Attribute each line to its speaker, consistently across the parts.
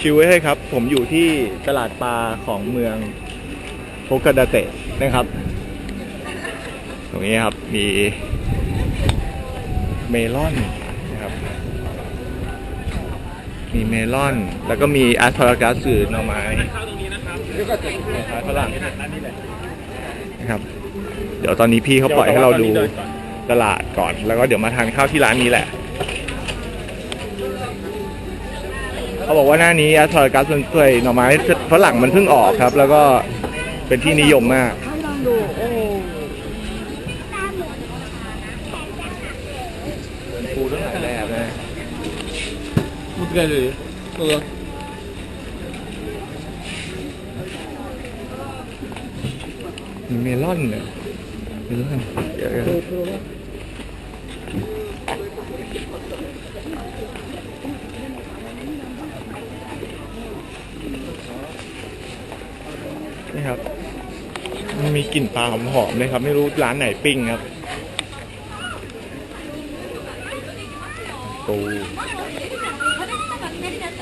Speaker 1: ชิวไว้ให้ครับ ผมอยู่ที่ตลาดปลาของเมืองโฮกาดาเตะนะครับ ตรงนี้ครับมีเมลอนนะครับ มีเมลอน แล้วก็มีแอสพารากัสสื่อหน่อไม้นะครับฝรั่งนะครับ เดี๋ยวตอนนี้พี่เขาปล่อยให้เราดูตลาดก่อน แล้วก็เดี๋ยวมาทานข้าวที่ร้านนี้แหละ เขาบอกว่าหน้านี้อัสทอรกัสเป็นวยหน่อไม้ฝรั่งมันเพิ่งออกครับ แล้วก็เป็นที่นิยมมากให้ลองอ้ปูหลแบบนะ
Speaker 2: มันเกินเอ
Speaker 1: มเมลอนเนี่ยเมลอนเยอะ ครับ มันมีกลิ่นปลาหอมๆเลยครับ ไม่รู้ร้านไหนปิ้งครับ ปู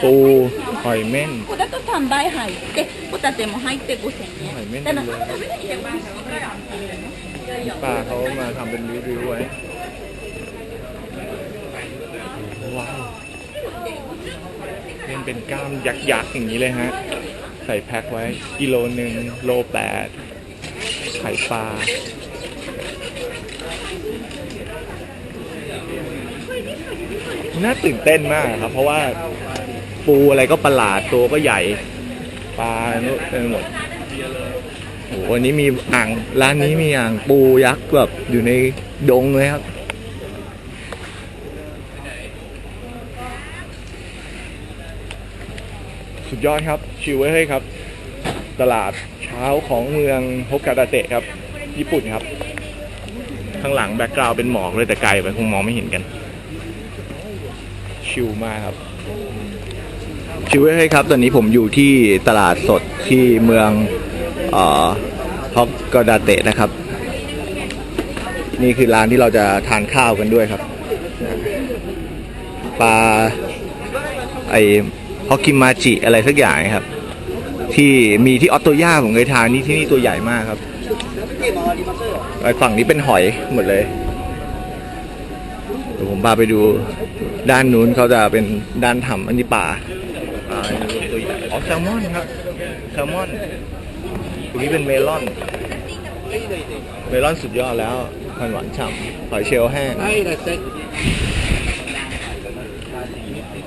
Speaker 1: ปูหอยเม่น
Speaker 3: ここだと3倍入って、ホタテも入って5000円。
Speaker 1: はい麺
Speaker 3: ただ
Speaker 1: 類
Speaker 3: 食べないでまあ
Speaker 1: ป้าเขามาทำเป็นรีวิวไว้ว้าวเป็นเป็นกล้ามยักษ์ๆอย่างนี้เลยฮะ ใส่แพ็คไว้กิโลหนึ่งโลแปดไข่ปลาน่าตื่นเต้นมากครับ เพราะว่าปูอะไรก็ประหลาดตัวก็ใหญ่ ปลาเต็มหมดโอ้โหวันนี้มีอ่างร้านนี้มีอ่างปูยักษ์แบบอยู่ในดงเลยครับ สุดยอดครับ ชิวไว้ให้ครับ ตลาดเช้าของเมืองฮอกกาดาเตะครับ ญี่ปุ่นครับ ข้างหลังแบ็กกราวเป็นหมอกเลยแต่ไกลไปคงมองไม่เห็นกัน ชิวมากครับ ชิวไว้ให้ครับ ตอนนี้ผมอยู่ที่ตลาดสดที่เมืองฮอกกาดาเตะนะครับ นี่คือร้านที่เราจะทานข้าวกันด้วยครับปลาไอ ฮอกกิมาจิอะไรสักอย่างครับ ที่มีที่ออตโตย่าผมเคยทานนี่ที่นี่ตัวใหญ่มากครับไอฝั่งนี้เป็นหอยหมดเลยเดี๋ยวผมพาไปดูด้านนู้นเขาจะเป็นด้านทำอันนี้ปลาอ๋อแซลมอนครับแซลมอนตรงนี้เป็นเมลอน เมลอนสุดยอดแล้วพันหวานฉ่ำหอยเชลล์แห้ง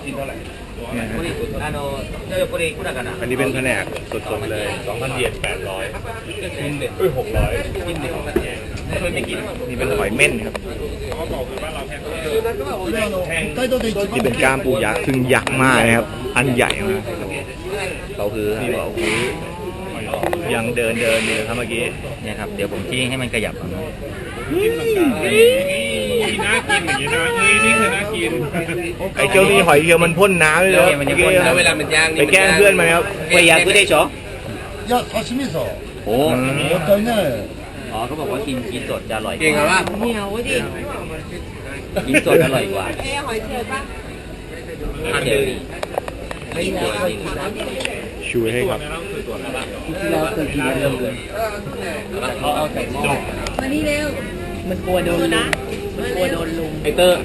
Speaker 2: กินเท่าไห
Speaker 1: ร่บุรีนโน
Speaker 4: เจ้าบุรีกุนกานะ
Speaker 1: อันนี้เป็นแผนกสดๆเลยสองพันเยนแปดร้อย
Speaker 4: กินเด็ดด้ยหกร้อยกินเด็ดไปกินี่
Speaker 1: เป็นหอยเม่นครับนี่เป็นก้ามปูยักษ์ซึ่งยักษ์มากนะครับ อันใหญ่มากเขาคือเราคือยังเดินเดินเดินครับเมื่อกี้
Speaker 4: เนี่ยครับ เดี๋ยวผมที่ให้มันขยับก่อนนะ
Speaker 2: น่ากินอย่างนี้นะนี่นี่คือน่ากิน
Speaker 1: ไอ้เจ้านี่หอยเชลยวมันพ่นน้ำเลย
Speaker 4: เหรอแล้วเวลามันย่างนี่
Speaker 1: ไปแกล้งเพื่อนมันครับ
Speaker 4: เวียกูได้จ๋อ
Speaker 2: ยอดซาชิมิ
Speaker 4: โซะ
Speaker 2: โอ้ตัวเนี่ย
Speaker 4: อ๋อเขาบอกว่ากินกินสดจะอร่อย
Speaker 2: เก่งเหรอวะ
Speaker 3: เหนียวดิ
Speaker 4: กินสดอร่อยกว่า
Speaker 3: เอ้หอยเชลป่ะ
Speaker 4: เดี๋ยวดิ
Speaker 1: ชูให้ครับ
Speaker 3: ที่เราเคยกินเดิมเลยเอา
Speaker 4: เอาใส่หม้อมา
Speaker 3: นี่เร็วมันกลัวโดนนะ กลัวโดนลุม
Speaker 4: ไอเตอร์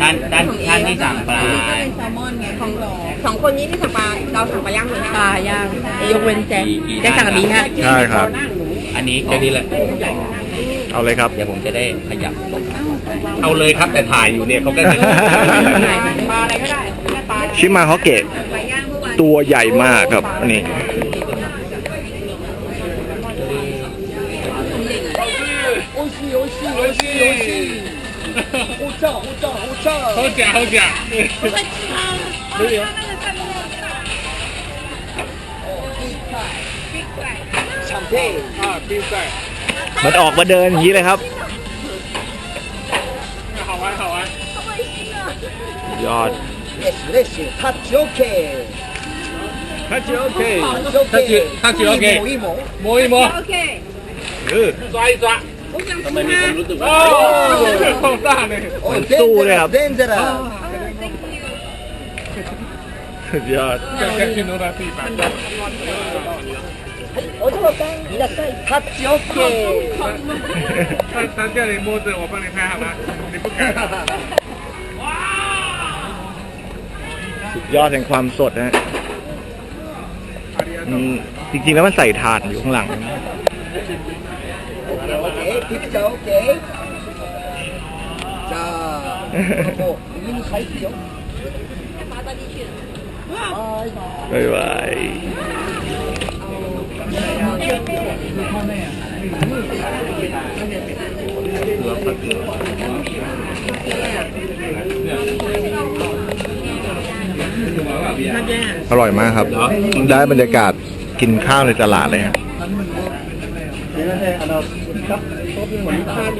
Speaker 4: ท่านท่านท่านที่สั่งปลา
Speaker 3: ก็เป็นแซลมอนไงของหลอ
Speaker 5: สองคนนี้ที่สั่งปลาเราสั่งปลาย่างเหมือนกัน
Speaker 3: ปลาย่างยกเว้นแจ็คแจ็คสั่งอันนี้ฮะ
Speaker 1: ใช่ครับ
Speaker 4: อันนี้แค่นี้แหละ
Speaker 1: เอาเลยครับ
Speaker 4: เดี๋ยวผมจะได้ขยับลง
Speaker 2: เอาเลยครับแต่ถ่ายอยู่เนี่ยเขาก็จะ
Speaker 5: ปลาอะไรก็ได้
Speaker 1: ชิมาฮอกเกตตัวใหญ่มากครับนี่
Speaker 2: 戏，游戏，护照，护照，护照，好假，好假，没有，
Speaker 1: มันออกมาเดินอย่างนี้เลยครับ
Speaker 2: 好玩，好玩，
Speaker 1: ยอด
Speaker 2: yes yes，他 OK，他就 OK，他就他就 OK，一模一模，摸一
Speaker 5: 摸，OK，เอ
Speaker 1: อ
Speaker 5: 抓一抓。 ทำไมมีความรู้สึก
Speaker 2: โอ้เข้าหน้าเลย
Speaker 1: เหมือนสู้เลยครับ
Speaker 2: デンジャラ
Speaker 1: สุดยอด
Speaker 2: お嬢さんいらっしゃいタッチ OK
Speaker 6: 他他叫你摸着，我帮你拍好吗？你不敢。
Speaker 1: สุดยอดแห่งความสดนะฮะอืมจริงๆแล้วมันใส่ถาดอยู่ข้างหลัง
Speaker 2: โอเคติด Okay, okay, pizza, okay. 자, 뭐, 이미 갈게 요. 바이
Speaker 1: บายบาย.อร่อยมากครับ ได้บรรยากาศกินข้าวในตลาดเลยครับ ฮะ